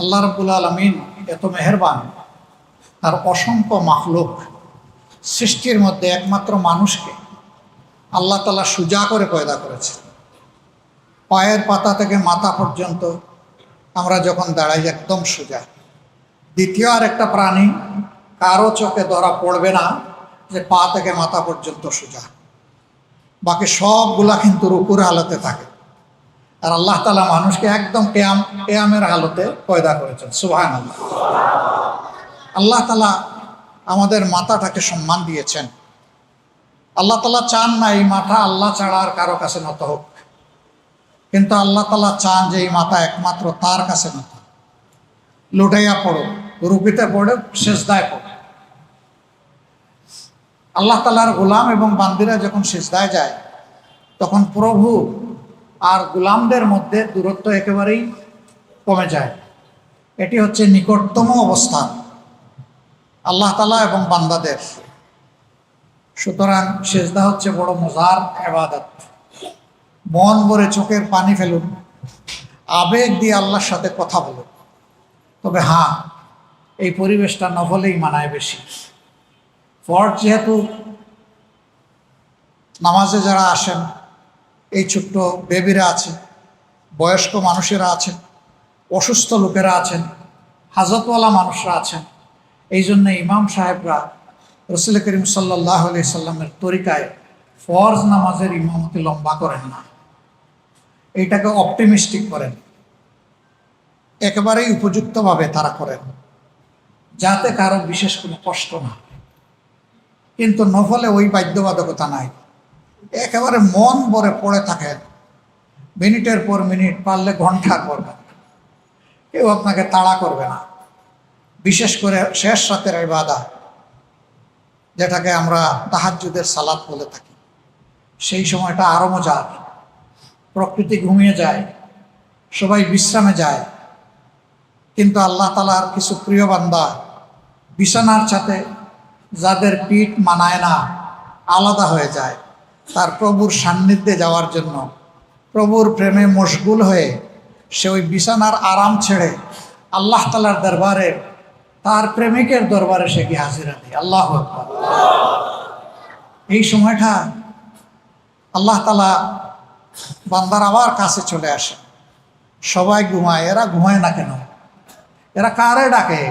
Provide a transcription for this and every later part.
আল্লাহ রব্বুল আলমিন এত মেহেরবান আর অসংখ্য মাখলুক সৃষ্টির মধ্যে একমাত্র মানুষকে আল্লাহ তালা সুজা করে পয়দা করেছে পায়ের পাতা থেকে মাথা পর্যন্ত আমরা যখন দাঁড়াই একদম সোজা। দ্বিতীয় আর একটা প্রাণী, কারও চোখে ধরা পড়বে না যে পা থেকে মাথা পর্যন্ত সোজা। বাকি সবগুলা কিন্তু রুকুর হালতে থাকে। আর আল্লাহ তালা মানুষকে একদম কেয়াম, কেয়ামের হালতে পয়দা করেছেন। সুহান আল্লাহ আল্লাহ তালা আমাদের মাথাটাকে সম্মান দিয়েছেন। আল্লাহ তালা চান না এই মাথা আল্লাহ ছাড়া আর কারও কাছে নত হোক। কিন্তু আল্লাহ তালা চান যে এই মাথা একমাত্র তার কাছে নত লুটাইয়া পড়ো, রুপিতে পড়ে শেষদায় পড়ো। আল্লাহ তালার গোলাম এবং বান্দিরা যখন শেষদায় যায়, তখন প্রভু আর গোলামদের মধ্যে দূরত্ব একেবারেই কমে যায়। এটি হচ্ছে নিকটতম অবস্থান আল্লাহ তালা এবং বান্দাদের। সুতরাং সেজদা হচ্ছে বড় মজার এবাদত মন ভরে চোখের পানি ফেলুন, আবেগ দিয়ে আল্লাহর সাথে কথা বলুন। তবে হ্যাঁ এই পরিবেশটা নভলেই মানায় বেশি। ফর্জ যেহেতু নামাজে যারা আসেন এই ছোট্ট বেবিরা আছে বয়স্ক মানুষেরা আছেন, অসুস্থ লোকেরা আছেন, হাজতওয়ালা মানুষরা আছেন। এই জন্য ইমাম সাহেবরা রসুল করিম সাল্লাহ আলি সাল্লামের তরিকায় ফরজ নামাজের ইমামতি লম্বা করেন না। এইটাকে অপটিমিস্টিক করেন। একেবারেই উপযুক্তভাবে তারা করেন। যাতে কারও বিশেষ কোনো কষ্ট না কিন্তু নফলে ওই বাধ্যবাধকতা নাই। একেবারে মন ভরে পড়ে থাকেন মিনিটের পর মিনিট, পারলে ঘণ্টা। করবেন কেউ আপনাকে তাড়া করবে না। বিশেষ করে শেষ রাতের বাদা যেটাকে আমরা তাহাজুদের সালাদ বলে থাকি। সেই সময়টা আরও মজার। প্রকৃতি ঘুমিয়ে যায়, সবাই বিশ্রামে যায়। কিন্তু আল্লাহ তালার কিছু প্রিয় বান্দা বিছানার সাথে যাদের পিঠ মানায় না, আলাদা হয়ে যায়। তার প্রভুর সান্নিধ্যে যাওয়ার জন্য। প্রভুর প্রেমে মশগুল হয়ে সে ওই বিছানার আরাম ছেড়ে আল্লাহ তালার দরবারে, তার প্রেমিকের দরবারে সে গিয়ে হাজিরা দেয়। আল্লাহ এই সময়টা আল্লাহ তালা বান্দার আবার কাছে চলে আসে। সবাই ঘুমায়। এরা ঘুমায় না কেন? এরা কারে ডাকে?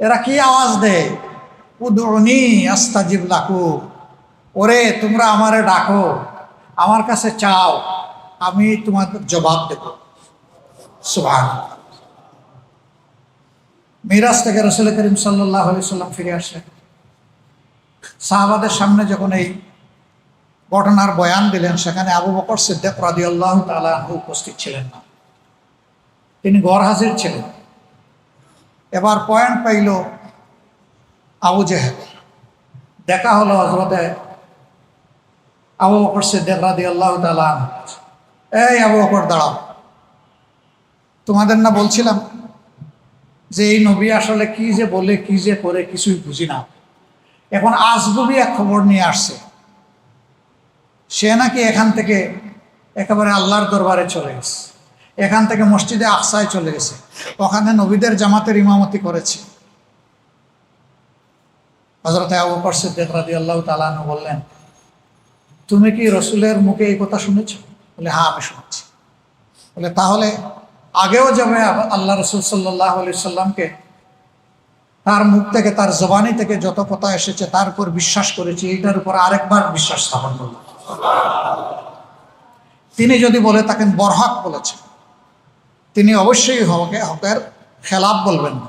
এরা কি আওয়াজ দেয়? উদনি আস্তাজিব লাকু ওরে, তোমরা আমারে ডাকো, আমার কাছে চাও, আমি তোমাদের জবাব দেব। সুভান মিরাজ থেকে রসুল করিম সাল্লাহ সাল্লাম ফিরে আসে সাহাবাদের সামনে যখন এই ঘটনার বয়ান দিলেন, সেখানে আবু বকর সিদ্দেক রাদি আল্লাহ তালাহ উপস্থিত ছিলেন না। তিনি ঘর হাজির ছিলেন। এবার পয়েন্ট পাইল আবু জেহেদ দেখা হলো হজরতে আবু বকর সিদ্দেক রাদি আল্লাহ তালাহ এই আবু বকর, দাঁড়াও। তোমাদের না বলছিলাম যে এই নবী আসলে কি যে বলে, কি যে করে কিছুই বুঝি না। এখন আসববি এক খবর নিয়ে আসছে। সে নাকি এখান থেকে একেবারে আল্লাহর দরবারে চলে গেছে। এখান থেকে মসজিদে আকসায় চলে গেছে। ওখানে নবীদের জামাতের ইমামতি করেছে। হজরত আবু বকর সিদ্দিক রাদি আল্লাহ তালানু বললেন তুমি কি রসুলের মুখে এই কথা শুনেছ? বলে হ্যাঁ আমি শুনেছি। বলে, তাহলে আগেও যাবে আল্লাহ রসুল সাল্লাহ আলি সাল্লামকে তার মুখ থেকে, তার জবানি থেকে যত কথা এসেছে, তার উপর বিশ্বাস করেছি। এইটার উপর আরেকবার বিশ্বাস স্থাপন করল তিনি যদি বলে থাকেন বরহক বলেছেন, তিনি অবশ্যই হকে, হকের খেলাপ বলবেন না।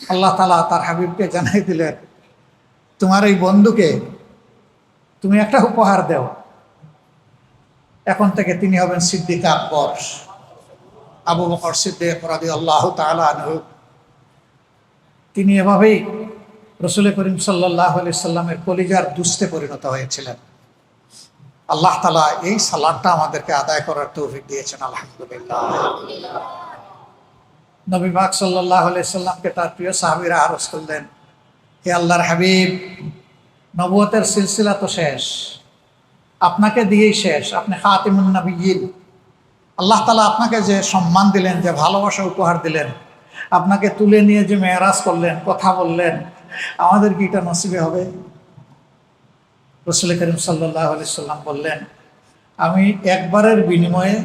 আল্লাহ তালা তার হাবিবকে জানাই দিলেন, তোমার এই বন্ধুকে তুমি একটা উপহার দেও। এখন থেকে তিনি হবেন সিদ্দিক আকবর। আবু বকর সিদ্দিক আল্লাহ তালু তিনি এভাবেই রসুল করিম সাল্লাহ আলি সাল্লামের কলিজার দুস্তে পরিণত হয়েছিলেন। আল্লাহ তালা এই সালাদটা আমাদেরকে আদায় করার তৌফিক দিয়েছেন, আলহামদুলিল্লাহ। নবী বাক সাল্লাহ আলি সাল্লামকে তার প্রিয় সাহাবিরা আরজ করলেন, হে আল্লাহর হাবিব নবুয়তের সিলসিলা তো শেষ। আপনাকে দিয়েই শেষ। আপনি খাতিমুন্নবীন আল্লাহ তালা আপনাকে যে সম্মান দিলেন, যে ভালোবাসা উপহার দিলেন, আপনাকে তুলে নিয়ে যে মেয়েরাজ করলেন, কথা বললেন, আমাদের কি এটা নসিবে হবে? রসুল করিম সাল্লাহ আলি সাল্লাম বললেন, আমি একবারের বিনিময়ে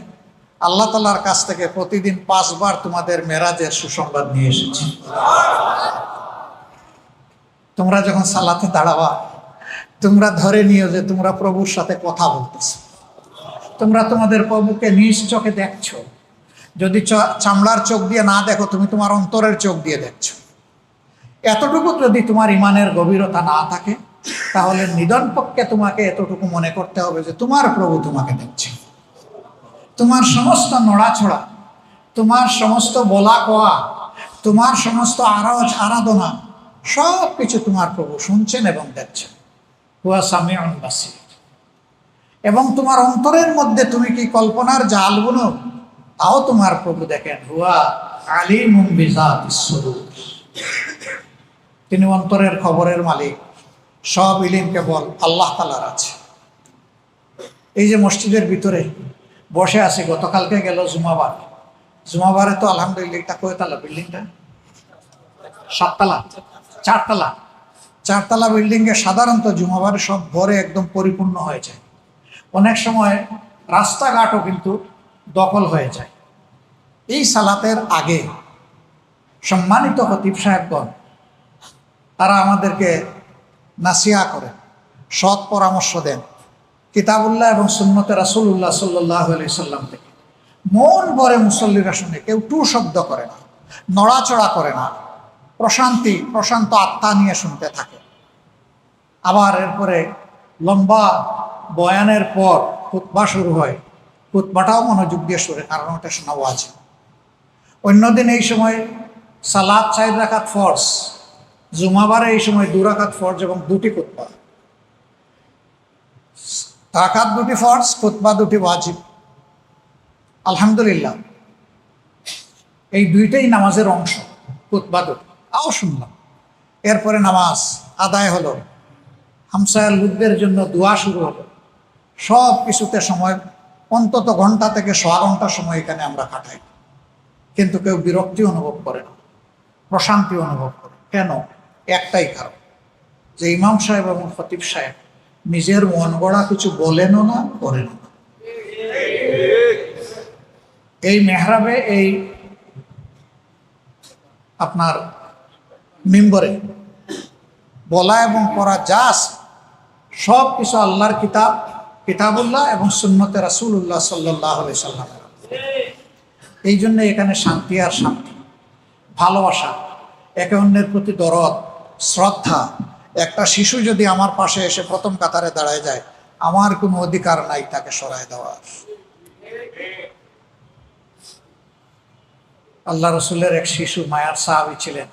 আল্লাহ তালার কাছ থেকে প্রতিদিন পাঁচবার তোমাদের মেরাজের সুসংবাদ নিয়ে এসেছি। তোমরা যখন সালাতে দাঁড়াবা তোমরা ধরে নিও যে তোমরা প্রভুর সাথে কথা বলতেছো। তোমরা তোমাদের প্রভুকে নিজ চোখে দেখছ। যদি চামড়ার চোখ দিয়ে না দেখো, তুমি তোমার অন্তরের চোখ দিয়ে দেখছ। এতটুকু যদি তোমার ইমানের গভীরতা না থাকে, তাহলে নিধন পক্ষে তোমাকে এতটুকু মনে করতে হবে যে তোমার প্রভু তোমাকে দেখছে। তোমার সমস্ত নড়াছড়া তোমার সমস্ত বলা কোয়া তোমার সমস্ত আরাজ আরাধনা সব কিছু তোমার প্রভু শুনছেন এবং দেখছেন। হুয়া সামি এবং তোমার অন্তরের মধ্যে তুমি কি কল্পনার জাল বুনো? তাও তোমার প্রভু দেখেন, হুয়া আলিম তিনি অন্তরের খবরের মালিক। সব ইলিম কেবল আল্লাহ তালার আছে। এই যে মসজিদের ভিতরে বসে আছি, গতকালকে গেল জুমাবার। জুমাবারে তো আলহামদুলিল্লাহ, এটা বিল্ডিংটা? সাততলা? চারতলা। চারতলা বিল্ডিংয়ে সাধারণত জুমাবারে সব ভরে একদম পরিপূর্ণ হয়ে যায়। অনেক সময় রাস্তাঘাটও কিন্তু দখল হয়ে যায়। এই সালাতের আগে সম্মানিত খতিব সাহেবগণ, তারা আমাদেরকে নাসিয়া করেন, সৎ পরামর্শ দেন। কিতাবুল্লাহ এবং সুন্নতে রাসুল্লাহ সাল্লাহ আলি সাল্লাম থেকে। মন ভরে মুসল্লিরা শুনে, কেউ টু শব্দ করে না, নড়াচড়া করে না। প্রশান্তি, প্রশান্ত আত্মা নিয়ে শুনতে থাকে। আবার এরপরে লম্বা বয়ানের পর খুতবা শুরু হয়। খুতবাটাও মনোযোগ দিয়ে শুনে, কারণ ওটা শোনা আছে অন্যদিন এই সময় সালাদ চার রাখাত ফর্স জুমাবারে এই সময় দু রাকাত ফর্জ এবং দুটি খুতবা। রাকাত দুটি ফর্জ, খুতবা দুটি ওয়াজিব। আলহামদুলিল্লাহ, এই দুইটাই নামাজের অংশ, খুতবা দুটি। তাও শুনলাম। এরপরে নামাজ আদায় হলো। হামসায়ার লোকদের জন্য দোয়া শুরু হলো। সব কিছুতে সময়, অন্তত ঘণ্টা থেকে সোয়া ঘণ্টা সময় এখানে আমরা কাটাই। কিন্তু কেউ বিরক্তি অনুভব করে না, প্রশান্তি অনুভব করে। কেন? একটাই কারণ, যে ইমাম সাহেব এবং ফতিব সাহেব নিজের মন গড়া কিছু বলেনও না, করেনও না। এই মেহরাবে, এই আপনার মিম্বরে। বলা এবং করা যাস, সব কিছু আল্লাহর কিতাব, কিতাবুল্লাহ এবং সুন্নতে রাসুল্লাহ সাল্লাহ সাল্লাম। এই জন্য এখানে শান্তি আর শান্তি, ভালোবাসা, একে অন্যের প্রতি দরদ, শ্রদ্ধা। একটা শিশু যদি আমার পাশে এসে প্রথম কাতারে দাঁড়ায় যায়, আমার কোনো অধিকার নাই তাকে সরায় দেওয়ার। আল্লাহ রসুলের এক শিশু মায়ার সাহাবি ছিলেন।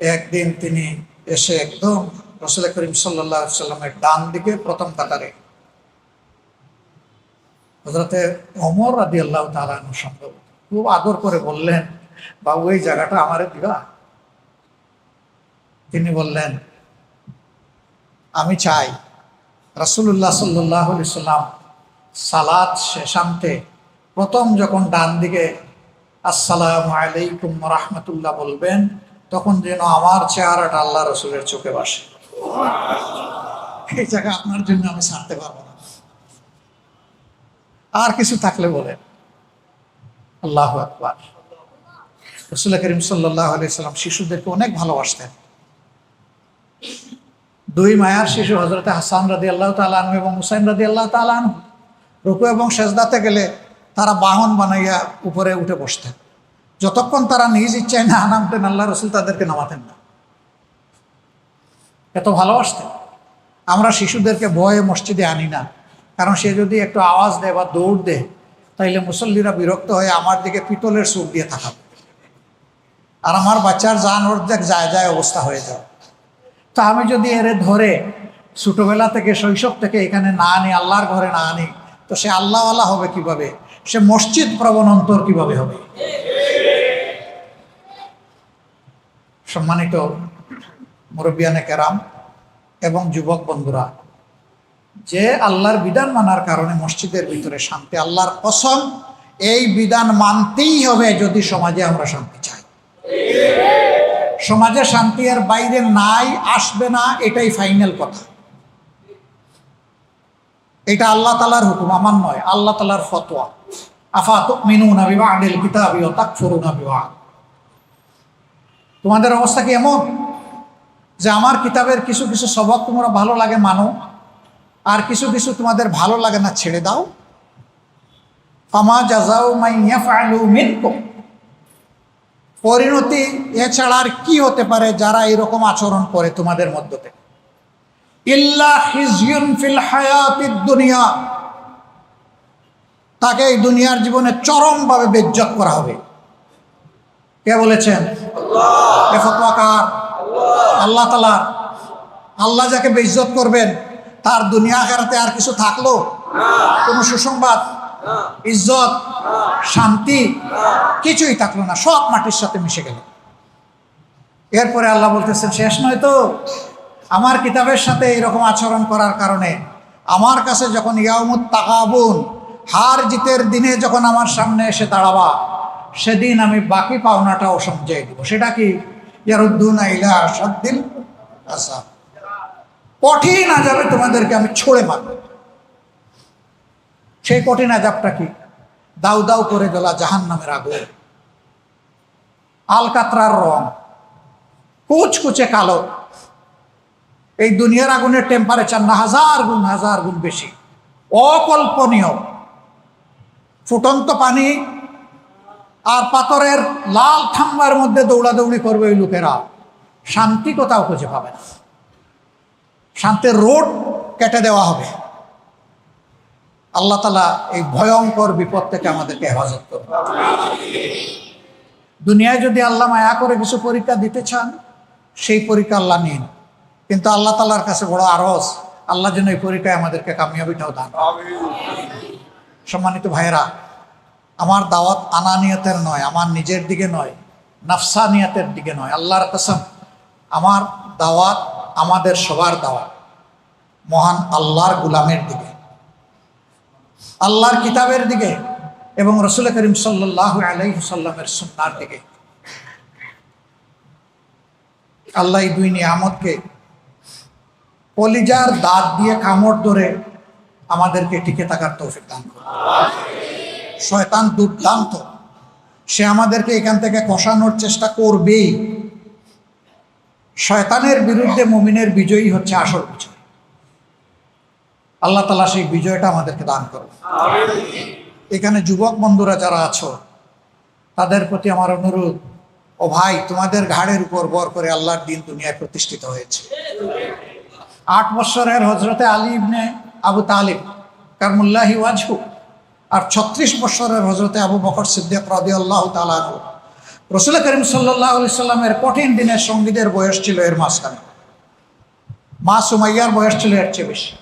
একদিন তিনি এসে একদম রসুল করিম সাল্লামের ডান দিকে প্রথম কাতারে হজরতে অমর রাদি আল্লাহ খুব আদর করে বললেন জায়গাটা আমারে দিবা? তিনি বললেন, আমি চাই। রাসুল্লাহ সাল্লাহ সাল্লাম সালাদ শেষান্তে প্রথম যখন ডান দিকে, আসসালামু আলাইকুম রহমতুল্লাহ বলবেন তখন যেন আমার চেহারাটা আল্লাহ রসুলের চোখে বাসে এই জায়গা আপনার জন্য আমি ছাড়তে পারব না। আর কিছু থাকলে বলেন। আল্লাহ আকবার। রসুল করিম সাল্লাহ আলি সাল্লাম শিশুদেরকে অনেক ভালোবাসতেন। দুই মায়ার শিশু হজরতে হাসান রাদি আল্লাহ তালানু এবং হুসাইন রাদি আল্লাহ তালানু রুকু এবং সেজদাতে গেলে তারা বাহন বানাইয়া উপরে উঠে বসতেন। যতক্ষণ তারা নিজ ইচ্ছায় না নামতেন, আল্লাহ রসুল তাদেরকে নামাতেন না। এত ভালোবাসতেন। আমরা শিশুদেরকে ভয়ে মসজিদে আনি না। কারণ সে যদি একটু আওয়াজ দেয় বা দৌড় দেয়, তাইলে মুসল্লিরা বিরক্ত হয়ে আমার দিকে পিতলের সুখ দিয়ে থাকাবে আর আমার বাচ্চার যান অর্ধেক যায় যায় অবস্থা হয়ে যায় তা আমি যদি এরে ধরে ছোটবেলা থেকে, শৈশব থেকে এখানে না আনি, আল্লাহর ঘরে না আনি, তো সে আল্লাহওয়ালা হবে কীভাবে? সে মসজিদ প্রবণ অন্তর কীভাবে হবে? সম্মানিত মুরব্বিয়ানে কেরাম এবং যুবক বন্ধুরা, যে আল্লাহর বিধান মানার কারণে মসজিদের ভিতরে শান্তি, আল্লাহর কসম, এই বিধান মানতেই হবে যদি সমাজে আমরা শান্তি চাই। সমাজে শান্তি আর বাইরে নাই, আসবে না, এটাই ফাইনাল কথা। এটা আল্লাহ তালার হুকুম, আমার নয়, আল্লাহ তালার ফতোয়া। আফা না বিবাহ কিতাবি ও তাক ফরু না বিবাহ তোমাদের অবস্থা কি এমন? যে আমার কিতাবের কিছু কিছু সবক তোমরা ভালো লাগে মানো, আর কিছু কিছু তোমাদের ভালো লাগে না, ছেড়ে দাও। পরিণতি এছাড়া আর কি হতে পারে যারা এরকম আচরণ করে তোমাদের মধ্য থেকে? ফিল দুনিয়া। তাকে এই দুনিয়ার জীবনে চরমভাবে বেজ্জত করা হবে। কে বলেছেন? এ আল্লাহ তালা আল্লাহ যাকে বেজ্জত করবেন, তার দুনিয়া আখেরাতে আর কিছু থাকল? কোনো সুসংবাদ? ইজ্জত? শান্তি? কিছুই থাকল না, সব মাটির সাথে মিশে গেল। এরপরে আল্লাহ বলতেছেন, শেষ নয় তো? আমার কিতাবের সাথে এরকম আচরণ করার কারণে আমার কাছে যখন ইয়ামুত তাকাবুন হার জিতের দিনে যখন আমার সামনে এসে দাঁড়াবা সেদিন আমি বাকি পাওনাটাও সমঝাই দিব। সেটা কি? ইয়ারুদ্দুন ইলা সদ্দিন আচ্ছা কঠিন আজাবে তোমাদেরকে আমি ছড়ে মারব। সেই কঠিন আজাবটা কি? দাউ দাউ করে গেলা জাহান নামের আগুন। আলকাতরার রং। কুচকুচে কালো। এই দুনিয়ার আগুনের টেম্পারেচার না হাজার গুণ হাজার গুণ বেশি। অকল্পনীয়। ফুটন্ত পানি আর পাথরের লাল থাম্বার মধ্যে দৌড়াদৌড়ি করবে ওই লোকেরা। শান্তি কোথাও খুঁজে পাবে না। শান্তির রোড কেটে দেওয়া হবে। আল্লাহ তালা এই ভয়ঙ্কর বিপদ থেকে আমাদেরকে হেফাজত করবে দুনিয়ায় যদি আল্লাহ মায়া করে কিছু পরীক্ষা দিতে চান, সেই পরীক্ষা আল্লাহ নিন। কিন্তু আল্লাহ তালার কাছে বড় আরস আল্লাহ যেন এই পরীক্ষায় আমাদেরকে কামিয়াবিটাও দান সম্মানিত ভাইয়েরা আমার দাওয়াত আনানিয়তের নয়, আমার নিজের দিকে নয় নাফসানিয়তের দিকে নয়। আল্লাহর কসম, আমার দাওয়াত আমাদের সবার দাওয়াত। মহান আল্লাহর গুলামের দিকে, আল্লাহর কিতাবের দিকে এবং রসুল করিম সাল্লাহ আলাইসাল্লামের সুন্নার দিকে। আল্লাহ দুই নিয়ামতকে কলিজার দাঁত দিয়ে কামড় ধরে আমাদেরকে টিকে থাকার তৌফিক দান করে শয়তান দুর্দান্ত। সে আমাদেরকে এখান থেকে কষানোর চেষ্টা করবেই। শয়তানের বিরুদ্ধে মুমিনের বিজয়ী হচ্ছে আসল বিজয়। আল্লাহ তালা সেই বিজয়টা আমাদেরকে দান করবে এখানে যুবক বন্ধুরা যারা আছো তাদের প্রতি আমার অনুরোধ ও ভাই তোমাদের ঘাড়ের উপর বর করে আল্লাহর দিন দুনিয়ায় প্রতিষ্ঠিত হয়েছে। আট বছরের হজরতে আলী ইবনে আবু তালিব কারমুল্লাহি ওয়াজহু আর ছত্রিশ বছরের হজরতে আবু বকর সিদ্দিক রাদি আল্লাহ তালানু রসুল করিম সাল্লাহ সাল্লামের কঠিন দিনের সঙ্গীদের বয়স ছিল এর মাঝখানে। মা সুমাইয়ার বয়স ছিল এর চেয়ে বেশি।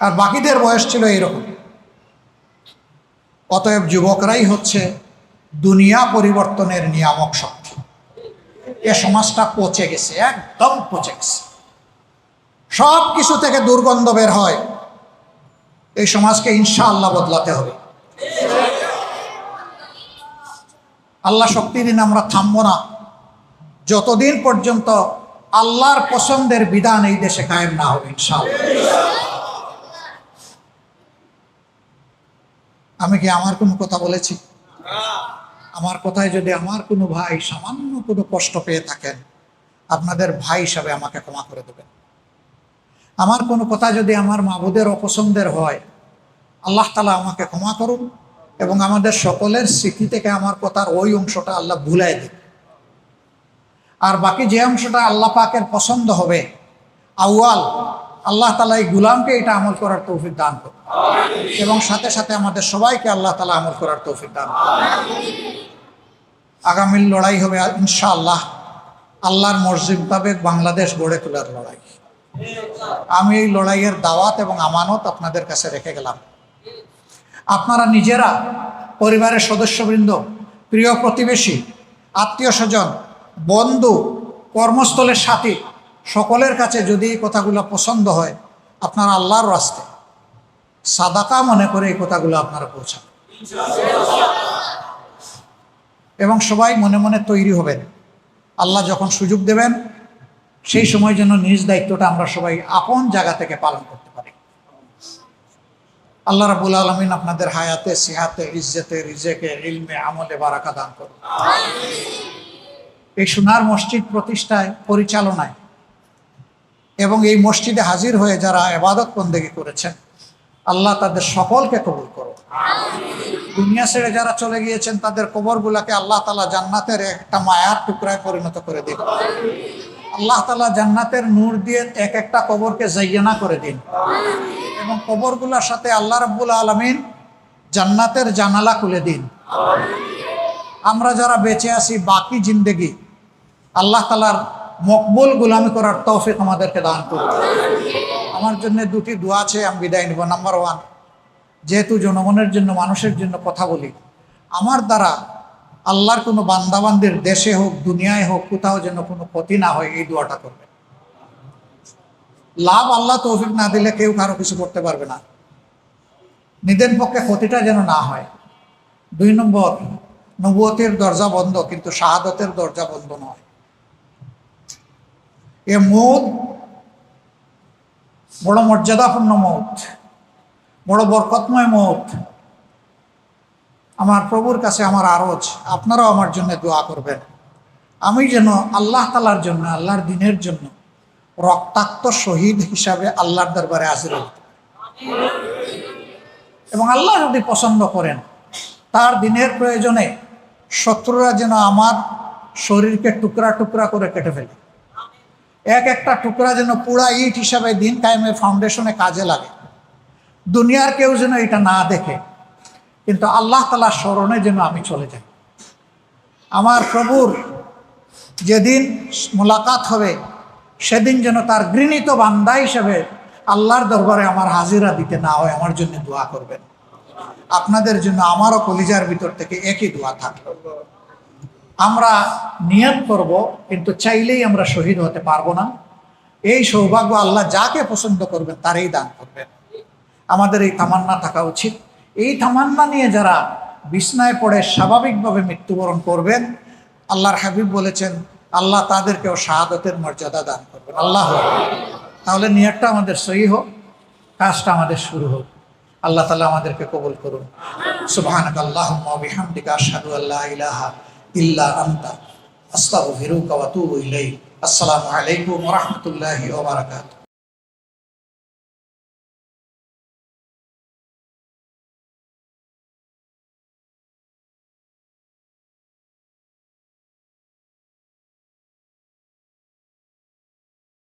আর বাকিদের বয়স ছিল এইরকম। অতএব যুবকরাই হচ্ছে দুনিয়া পরিবর্তনের নিয়ামক শক্তি। এ সমাজটা পচে গেছে, একদম পচে গেছে। সব কিছু থেকে দুর্গন্ধ বের হয়। এই সমাজকে ইনশাআল্লাহ বদলাতে হবে। আল্লাহ শক্তি দিন আমরা থামবো না। যতদিন পর্যন্ত আল্লাহর পছন্দের বিধান এই দেশে কায়েম না হবে, ইনশাআল্লাহ। আমি কি আমার কোনো কথা বলেছি? আমার কথায় যদি আমার কোনো ভাই সামান্য কোনো কষ্ট পেয়ে থাকেন, আপনাদের ভাই হিসাবে আমাকে ক্ষমা করে দেবেন। আমার কোনো কথা যদি আমার মাবুদের অপছন্দের হয়, আল্লাহ তালা আমাকে ক্ষমা করুন এবং আমাদের সকলের স্মৃতি থেকে আমার কথার ওই অংশটা আল্লাহ ভুলাই দিন আর বাকি যে অংশটা আল্লাহ পাকের পছন্দ হবে, আউয়াল, আল্লাহ তালা এই গুলামকে এটা আমল করার তৌফিক দান করুন এবং সাথে সাথে আমাদের সবাইকে আল্লাহ তালা আমল করার তৌফিক দান আগামীর লড়াই হবে ইনশাআল্লাহ, আল্লাহর মসজিদ মোতাবেক বাংলাদেশ গড়ে তোলার লড়াই। আমি এই লড়াইয়ের দাওয়াত এবং আমানত আপনাদের কাছে রেখে গেলাম। আপনারা নিজেরা, পরিবারের সদস্যবৃন্দ, প্রিয় প্রতিবেশী, আত্মীয় স্বজন, বন্ধু, কর্মস্থলের সাথী, সকলের কাছে যদি এই কথাগুলো পছন্দ হয়, আপনারা আল্লাহর রাস্তায় সাদাকা মনে করে এই কথাগুলো আপনারা পৌঁছান। এবং সবাই মনে মনে তৈরি হবেন। আল্লাহ যখন সুযোগ দেবেন সেই সময় যেন নিজ দায়িত্বটা আমরা সবাই আপন জায়গা থেকে পালন করতে পারি। আল্লাহ রাবুল আলমিন আপনাদের হায়াতে, সিহাতে, ইজ্জতে, রিজেকে, ইলমে, আমলে বারাকা দান করুন। এই সোনার মসজিদ প্রতিষ্ঠায়, পরিচালনায় এবং এই মসজিদে হাজির হয়ে যারা এবাদত বন্দেগী করেছেন, আল্লাহ তাদের সকলকে কবুল করো দুনিয়া ছেড়ে যারা চলে গিয়েছেন, তাদের কবরগুলাকে আল্লাহ তালা জান্নাতের একটা মায়ার টুকরায় পরিণত করে দিন। আল্লাহ তালা জান্নাতের নূর দিয়ে এক একটা কবরকে জাইয়ানা করে দিন। এবং কবরগুলোর সাথে আল্লাহ রাব্বুল আলমিন জান্নাতের জানালা খুলে দিন। আমরা যারা বেঁচে আছি বাকি জিন্দেগি আল্লাহ তালার মকবুল গুলামি করার তৌফিক আমাদেরকে দান করুন। আমার জন্য দুটি দোয়া আছে আমি বিদায় নিব। নাম্বার ওয়ান যেহেতু জনগণের জন্য মানুষের জন্য কথা বলি আমার দ্বারা আল্লাহর কোনো বান্দাবান্দির দেশে হোক, দুনিয়ায় হোক, কোথাও যেন কোনো ক্ষতি না হয়, এই দোয়াটা করবে। লাভ আল্লাহ তৌফিক না দিলে কেউ কারও কিছু করতে পারবে না। নিদের পক্ষে ক্ষতিটা যেন না হয়। দুই নম্বর, নবুয়তের দরজা বন্ধ, কিন্তু শাহাদতের দরজা বন্ধ নয়। এ মৌত বড় মর্যাদাপূর্ণ মৌত, বড় বরকতময় মৌত। আমার প্রভুর কাছে আমার আরজ, আপনারাও আমার জন্য দোয়া করবেন। আমি যেন আল্লাহ তালার জন্য, আল্লাহর দিনের জন্য রক্তাক্ত শহীদ হিসাবে আল্লাহর দরবারে হাজির এবং আল্লাহ যদি পছন্দ করেন, তার দিনের প্রয়োজনে শত্রুরা যেন আমার শরীরকে টুকরা টুকরা করে কেটে ফেলে। এক একটা টুকরা যেন পুরা ইট হিসাবে দিন কায়েমের ফাউন্ডেশনে কাজে লাগে। দুনিয়ার কেউ যেন এটা না দেখে। কিন্তু আল্লাহ তালার স্মরণে যেন আমি চলে যাই। আমার প্রভুর যেদিন মোলাকাত হবে, সেদিন যেন তার গৃহীত বান্দা হিসেবে আল্লাহর দরবারে আমার হাজিরা দিতে না হয়, আমার জন্য দোয়া করবেন। আপনাদের জন্য আমারও কলিজার ভিতর থেকে একই দোয়া থাকবে। আমরা নিয়ত করব, কিন্তু চাইলেই আমরা শহীদ হতে পারব না। এই সৌভাগ্য আল্লাহ যাকে পছন্দ করবেন, তারই দান করবেন। আমাদের এই তামান্না থাকা উচিত। এই তামান্না নিয়ে যারা বিছনায় পড়ে স্বাভাবিকভাবে মৃত্যুবরণ করবেন, আল্লাহর হাবিব বলেছেন, আল্লাহ তাদেরকেও শাহাদতের মর্যাদা দান করবেন। আল্লাহ তাহলে নিয়তটা আমাদের সহি হোক, কাজটা আমাদের শুরু হোক। আল্লাহ তালা আমাদেরকে কবুল করুন। সুবহানাক আল্লাহুম্মা ওয়া বিহামদিকা আশহাদু আল্লা ইলাহা আসসালামু আলাইকুম রাহমাতুল্লাহি বারাকাতুহু।